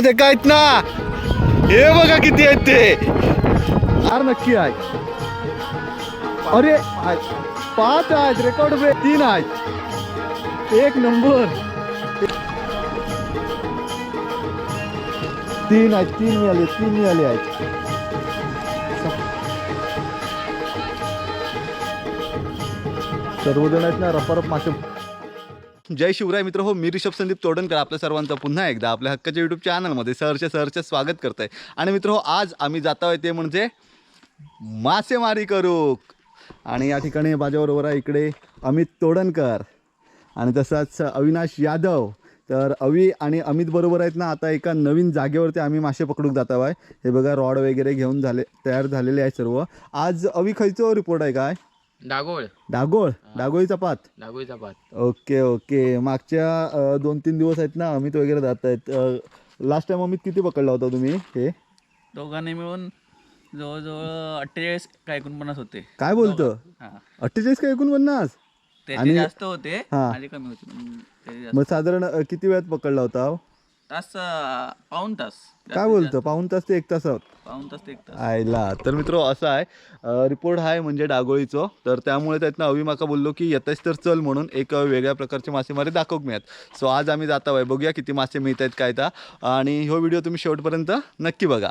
ते काहीत ना. हे बघा किती आहेत ते. फार नक्की आहे अरे पाच आहेत रेकॉर्ड ब्रेक तीन आहेत. एक नंबर. तीन आहेत तीन मिळाले तीन मिळाले आहेत. सर्वजण आहेत ना रपारप मासे. जय शिवराय मित्र हो मी रिषभ संदीप तोडणकर आपल्या सर्वांचं पुन्हा एकदा आपल्या हक्काच्या यूट्यूब चॅनलमध्ये सरच्या सहर्ष स्वागत करत आहे आणि मित्र हो आज आम्ही जात आहोत ते म्हणजे मासेमारी करू आणि या ठिकाणी माझ्याबरोबर आहे इकडे अमित तोडणकर. आणि तसंच अविनाश यादव. तर अवी आणि अमित बरोबर आहेत ना आता एका नवीन जागेवरती आम्ही मासे पकडूक जात आहे हे बघा रॉड वगैरे घेऊन झाले तयार झालेले आहे सर्व. आज अवी खयचो रिपोर्ट आहे काय? डागोळ डागोळ डागोळीचा पात डागोळीचा पात ओके ओके. मागच्या दोन तीन दिवस आहेत ना अमित वगैरे जात आहेत. लास्ट टाइम अमित किती पकडला होता तुम्ही हे? दोघांनी मिळून जवळजवळ अठ्ठेचाळीस काय एकोणपन्नास होते. काय बोलतं? अठ्ठेचाळीस का एकोणपन्नास? आणि- जास्त होते कमी होते जास्त. मग साधारण किती वेळात पकडला होता? तास अं, पाऊण तास. काय बोलतं. पाऊन तास ते एक तासात पाऊण तास ते एक तास. आयला. तर मित्र असं आहे. रिपोर्ट आहे म्हणजे डागोळीचं. तर त्यामुळे त्यातनं अवी माका बोललो की येतेस तर चल म्हणून एक वेगळ्या प्रकारचे मासेमारी दाखवक मिळत. सो आज आम्ही जात आहे बघूया किती मासे मिळत आहेत काय आणि हो व्हिडिओ तुम्ही शेवटपर्यंत नक्की बघा.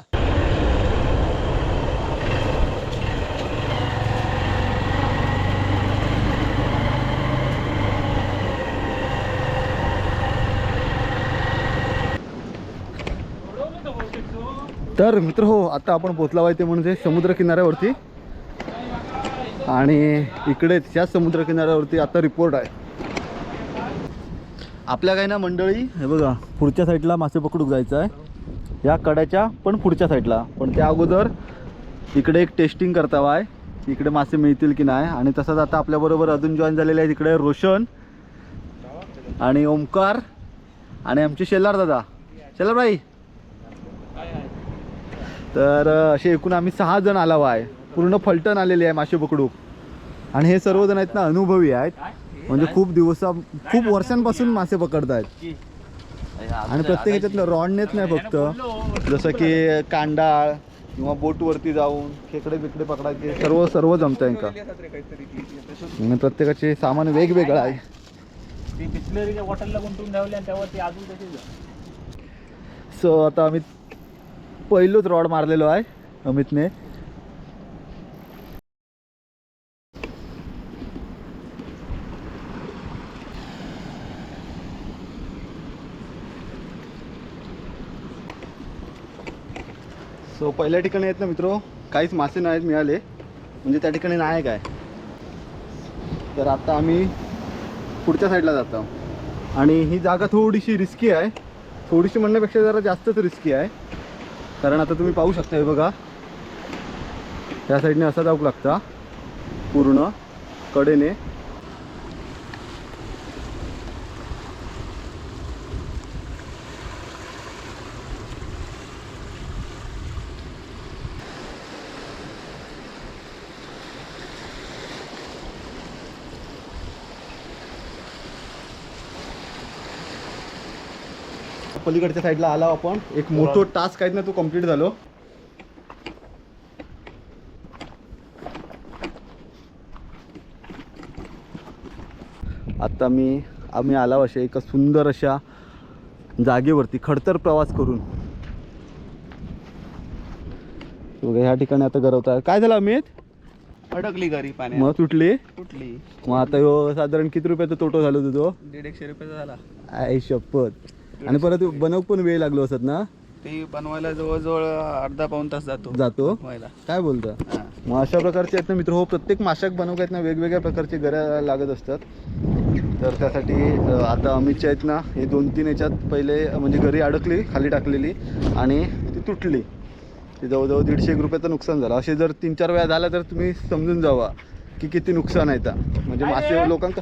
तर मित्र हो आता आपण पोचला पाहिजे ते म्हणजे समुद्र किनाऱ्यावरती. आणि इकडेच त्याच समुद्रकिनाऱ्यावरती आता रिपोर्ट आहे. आपल्या काही ना मंडळी हे बघा पुढच्या साईडला मासे पकडूक जायचं आहे या कड्याच्या पण पुढच्या साईडला पण त्या अगोदर इकडे एक टेस्टिंग करतावा आहे. इकडे मासे मिळतील की नाही? आणि तसंच आता आपल्याबरोबर अजून जॉईन झालेले आहेत इकडे रोशन आणि ओमकार आणि आमचे शेलार दादा. शेलार भाई तर असे एकूण आम्ही सहा जण आलाव आहे. पूर्ण फलटण आलेले आहे मासे पकडूक. आणि हे सर्वजण आहेत ना अनुभवी आहेत. म्हणजे खूप दिवसा खूप वर्षांपासून मासे पकडत आहेत आणि प्रत्येक ह्याच्यातलं रॉडनेच नाही फक्त. जसं की कांडाळ किंवा बोटवरती जाऊन खेकडे बिकडे पकडायचे सर्व सर्व जमतं यांका आणि प्रत्येकाचे सामान वेगवेगळं आहे. सो आता आम्ही पहिलोच रॉड मारलेलो आहे अमितने. सो पहिल्या ठिकाणी आहेत ना मित्र काहीच मासे नाहीत मिळाले. म्हणजे त्या ठिकाणी नाही काय? तर आता आम्ही पुढच्या साईडला जातो. आणि ही जागा थोडीशी रिस्की आहे. थोडीशी म्हणण्यापेक्षा जरा जास्तच रिस्की आहे. कारण आता तुम्ही पाहू शकता हे बघा. त्या साईडने असा जाऊक लागता. पूर्ण कडेने. पलीकडच्या साईडला आला आपण. एक मोठं टास्क आहेत ना तो कंप्लीट झालो. आता मी आम्ही आला अशा एका सुंदर अशा जागेवरती खडतर प्रवास करून. ह्या ठिकाणी आता गरवत काय झालं अमित? अडकली घरी पाण्यात. मग तुटली? कुठली मग आता ह्यो साधारण किती रुपयाचा तोटो झालो तुझो दीड एकशे रुपयाचा झाला. आय शपथ. आणि परत बनवूक पण वेळ लागलो असत ना? ते बनवायला जवळजवळ अर्धा पाऊन तास जातो जातो? बनवायला. काय बोलता. मग अशा प्रकारचे आहेत ना मित्र हो प्रत्येक माशाक बनवत आहेत ना वेगवेगळ्या प्रकारचे गऱ्या लागत असतात. तर त्यासाठी आता अमितच्या आहेत ना हे दोन तीन याच्यात पहिले म्हणजे घरी अडकली खाली टाकलेली आणि ती तुटली. ती जवळजवळ दीडशे एक रुपयाचं नुकसान झालं. असे जर तीन चार वेळा झाला तर तुम्ही समजून जावा की किती नुकसान आहे त्या म्हणजे मासे लोकांका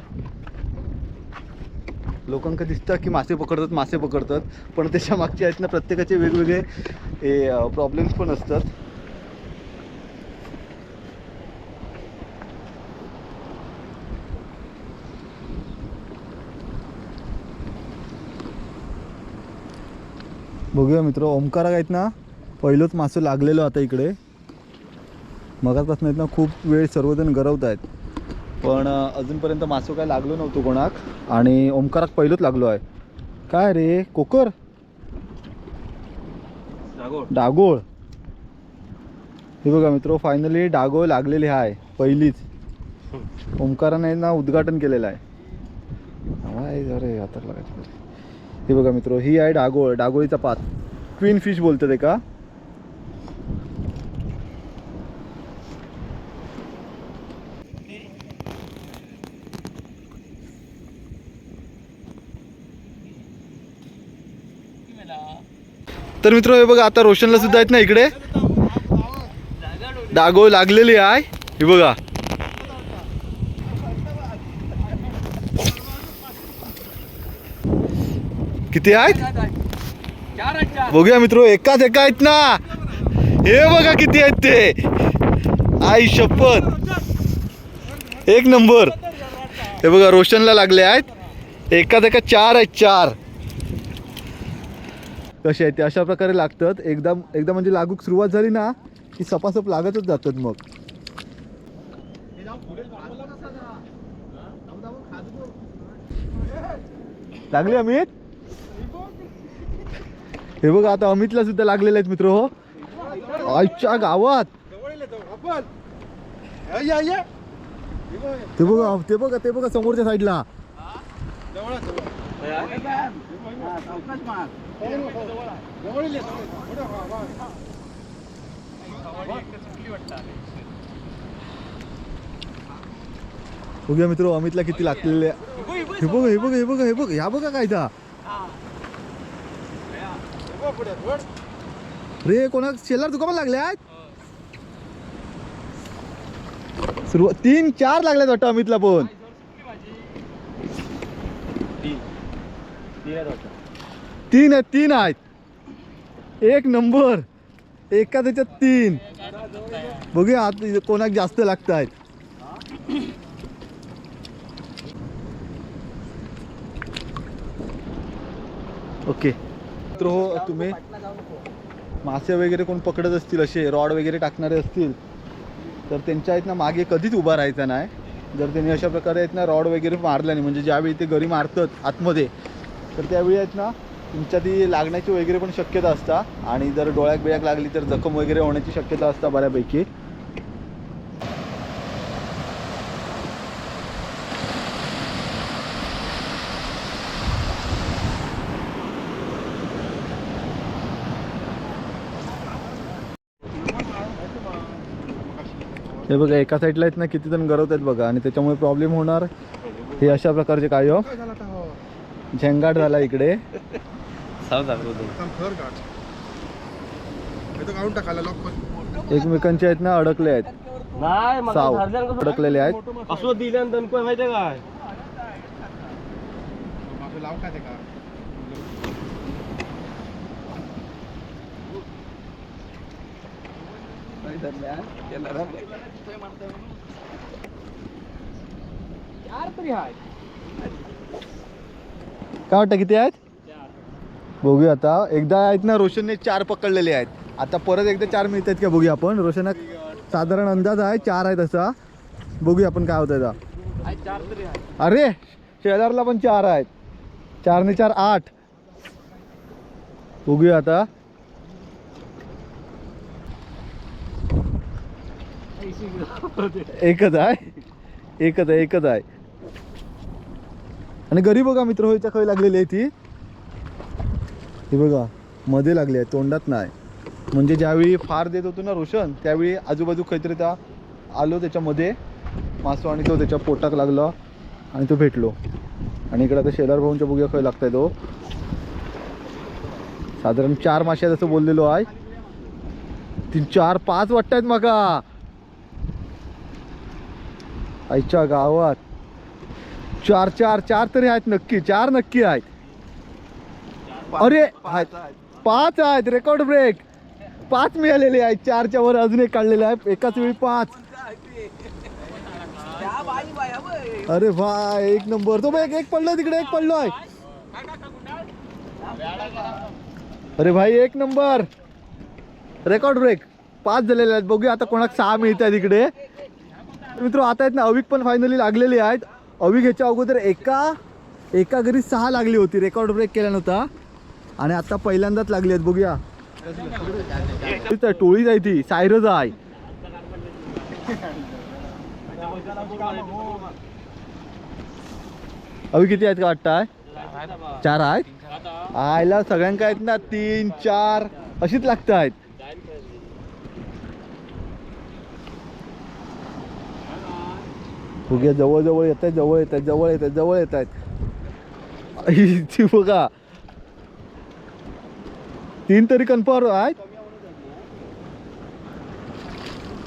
लोकांना दिसतं की मासे पकडतात मासे पकडतात पण त्याच्या मागचे आहेत ना प्रत्येकाचे वेगवेगळे हे प्रॉब्लेम्स पण असतात. बघूया मित्र ओमकारा आहेत ना पहिलंच मासं लागलेलं आता इकडे. मगापासून आहेत ना खूप वेळ सर्वजण गरवत आहेत पण अजूनपर्यंत मासं काय लागलो नव्हतो कोणाक आणि ओमकाराक पहिलंच लागलो आहे. काय रे कोकर? डागोळ. हे बघा मित्र फायनली डागोळ लागलेली आहे पहिलीच. ओंकाराने ना उद्घाटन केलेलं आहे. अरे आता लागायचं. हे बघा मित्र ही आहे डागोळ डागोळीचा पात. क्वीन फिश बोलतात ते तर मित्र हे बघा आता रोशनला सुद्धा आहेत ना इकडे. डागो लागलेली आहे. हे बघा. किती आहेत? बघूया मित्र एकाच एका आहेत ना. हे बघा किती आहेत ते. आई शपथ. एक नंबर. हे बघा रोशनला लागले आहेत. एकाच एका चार आहेत चार. कसे आहेत ते अशा प्रकारे लागतात. एकदा एकदा म्हणजे लागूक सुरुवात झाली ना की सपासप लागतच जातात मग. लागले अमित? हे बघा आता अमितला सुद्धा लागलेले आहेत मित्र हो. आईच्या गावात. ते बघा ते बघा ते बघा समोरच्या साईडला. बघूया मित्र अमितला किती लागलेले? हे बघ हे बघ हे बघ हे बघ या बघा काय ता रे कोणा शेलार तुका लागल्या आहेत सुरुवात तीन चार लागल्यात वाटतं अमितला पण. तीन आहेत तीन आहेत. एक नंबर एका त्याच्यात तीन. बघूया आत कोणाक जास्त लागत आहेत. ओके. तर हो तुम्ही मासे वगैरे कोण पकडत असतील असे रॉड वगैरे टाकणारे असतील तर त्यांच्या आहेत ना मागे कधीच उभा राहायचा नाही. जर त्यांनी अशा प्रकारे आहेत ना रॉड वगैरे मारला नाही म्हणजे ज्यावेळी ते गरी मारतात आतमध्ये तर त्यावेळी आहेत ना तुमच्या ती लागण्याची वगैरे पण शक्यता असता. आणि जर डोळ्याक बिळ्याक लागली तर जखम वगैरे होण्याची शक्यता असता बऱ्यापैकी. हे बघा एका साईडला आहेत ना किती जण गरवत आहेत बघा. आणि त्याच्यामुळे प्रॉब्लेम होणार हे अशा प्रकारचे काय हो? झेंगाट झाला इकडे. एकमेकांचे आहेत ना अडकले आहेत. नाही मग साव धरल्यानं कसं- अडकलेले आहेत. असं दिल्यानं दणकोय माहितीये काय काय वाटतं किती आहेत? बघूया आता. एकदा आहेत ना रोशनने चार पकडलेले आहेत. आता परत एकदा चार मिळत आहेत का? बघूया आपण. रोशना साधारण अंदाज आहे चार आहे तसा बघूया आपण काय होतं आता. अरे शेजारला पण चार आहेत. चारने चार आठ. बघूया आता. एकच आहे. एकच आहे एकच आहे. आणि घरी बघा मित्र होईच्या खय लागलेली आहे ती. हे बघा मध्ये लागली आहे तोंडात नाही. म्हणजे ज्यावेळी फार देत होतो ना रोशन त्यावेळी आजूबाजू काहीतरी त्या आलो त्याच्यामध्ये मासो आणि तो त्याच्या पोटाक लागला आणि तो भेटलो. आणि इकडे आता शेलार भाऊंच्या बुग्या खय लागताय तो. साधारण चार मासे आहेत असं बोललेलो आहे. तीन चार पाच वाटतायत माका. आईच्या गावात. चार चार चार तरी आहेत नक्की चार नक्की आहेत. अरे आहेत पाच आहेत. रेकॉर्ड ब्रेक पाच मिळालेले आहेत चारच्या वर अजून एक काढलेले आहे एकाच वेळी पाच. अरे भाई एक नंबर. तो एक एक पडलो तिकडे एक पडलो. आहे अरे भाई एक नंबर. रेकॉर्ड ब्रेक पाच झालेले आहेत. बघूया आता कोणाक सहा मिळत आहेत इकडे. मित्र आता आहेत ना अविक पण फायनली लागलेली आहेत. अविक ह्याच्या अगोदर एका एका घरी सहा लागली होती. रेकॉर्ड ब्रेक केला नव्हता आणि आता पहिल्यांदाच लागली आहेत बघूया. टोळी जाय ती सायरज आहे. अवी किती आहेत का वाटताय चार आहेत? आयला सगळ्यांका आहेत ना तीन चार अशीच लागत आहेत. फुगे जवळ जवळ येत आहेत जवळ येत आहेत जवळ येत आहेत जवळ येत आहेत ती बघा तीन तरी कन्फर्म आहेत.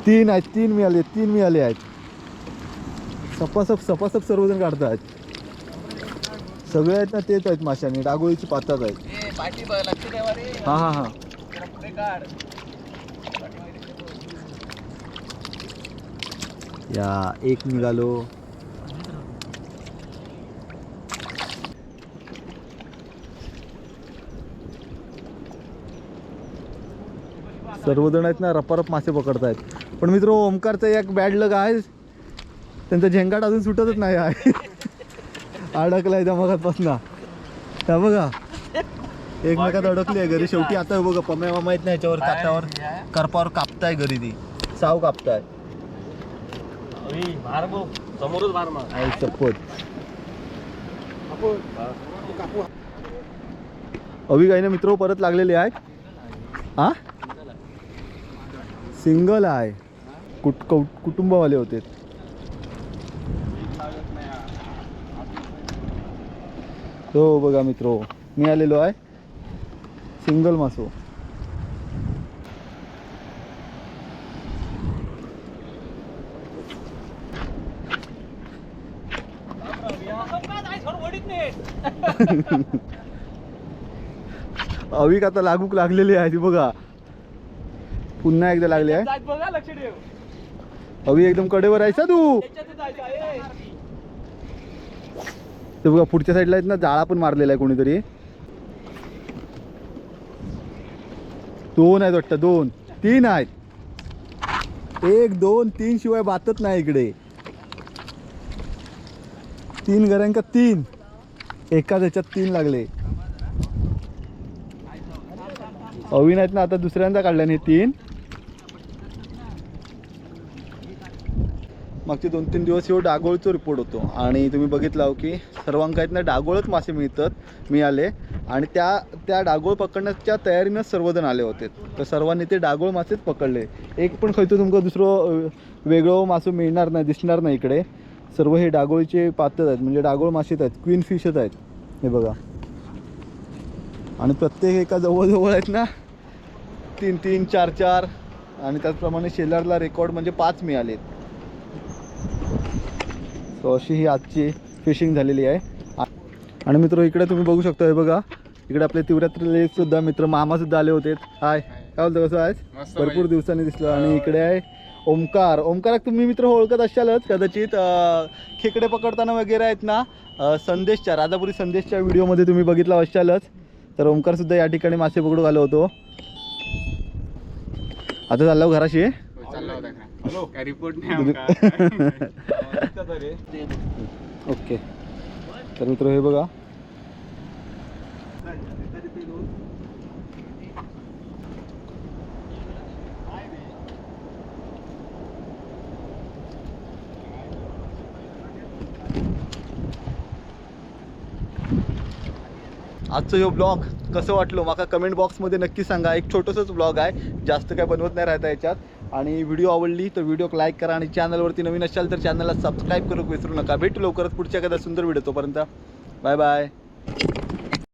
तीन आहेत तीन मिळाले तीन मिळाले आहेत. सपासप सपासप सर्वजण काढतात सगळे आहेत ना तेच आहेत माशाने. डागोळीची पातात आहेत. हा हा हा. या एक निघालो. सर्वजण आहेत ना रपारप मासे पकडतायत. पण मित्र ओमकारचा एक बॅड लग आहे. त्यांचा झेंगाट अजून सुटतच नाही आहे. अडकलाय त्या मगातपासून त्या बघा. एकमेकात अडकली आहे घरी. शेवटी आता बघा पम्या मामा येत नाही याच्यावर काटावर करपावर कापताय घरी ती. साव कापताय. आई अभि काही ना मित्र परत लागलेले आहेत हा? सिंगल आहे कुट कौ- कुटुंबवाले होते. हो बघा मित्र मी आलेलो आहे सिंगल मासो. अविक आता लागूक लागलेली आहे ती बघा. पुन्हा एकदा लागली आहे. बघा लक्ष ठेव. अवी एकदम कडेवर आहे सा तू. ते बघा पुढच्या साईडला आहेत ना जाळा पण मारलेला आहे कोणीतरी. दोन आहेत वाटतं दोन. तीन आहेत. एक दोन तीन शिवाय बातच नाही इकडे. तीन घरांका तीन. एकाच ह्याच्यात तीन लागले. अविन आहेत ना आता दुसऱ्यांदा काढल्याने तीन. मागचे दोन तीन दिवस ह्यो डागोळचा रिपोर्ट होतो. आणि तुम्ही बघितला हो की सर्वांका आहेत ना डागोळच मासे मिळतात मिळाले. आणि त्या त्या डागोळ पकडण्याच्या तयारीनं सर्वजण आले होते. तर सर्वांनी ते डागोळ मासेच पकडले. एक पण खयतो तुमचं दुसरं वेगळो वेगळं मासं मिळणार नाही दिसणार नाही इकडे. सर्व हे डागोळीचे पात्र आहेत म्हणजे डागोळ मासेच आहेत क्वीन फिशच आहेत. हे बघा. आणि प्रत्येक एका जवळजवळ आहेत ना तीन तीन चार चार. आणि त्याचप्रमाणे शेलारला रेकॉर्ड म्हणजे पाच मिळालेत. सो अशी ही आजची फिशिंग झालेली आहे. आणि मित्र इकडे तुम्ही बघू शकता हे बघा. इकडे आपले तीव्रात्र सुद्धा मित्र मामा सुद्धा आले होते. हाय काय बोलतो कसं आहे भरपूर दिवसांनी दिसलं. आणि इकडे आहे ओमकार. ओमकार तुम्ही मित्र ओळखत असालच कदाचित खेकडे पकडताना वगैरे आहेत ना संदेशच्या राजापुरी संदेशच्या व्हिडिओमध्ये तुम्ही बघितला असालच तर ओमकार सुद्धा या ठिकाणी मासे पकडू आलो होतो. आता चाललो घराशी. काय रिपोर्ट ओके तर मित्र हे बघा. आजचं ह्यो ब्लॉग कसं वाटलं? माका कमेंट बॉक्समध्ये नक्की सांगा. एक छोटंसंच ब्लॉग आहे. जास्त काय बनवत नाही राहता याच्यात. आणि व्हिडिओ आवडली तर व्हिडिओ लाईक करा आणि चॅनलवरती नवीन असाल तर चॅनलला सबस्क्राईब करू विसरू नका. भेटू लवकरच पुढच्या कदा सुंदर व्हिडिओ तोपर्यंत. Bye bye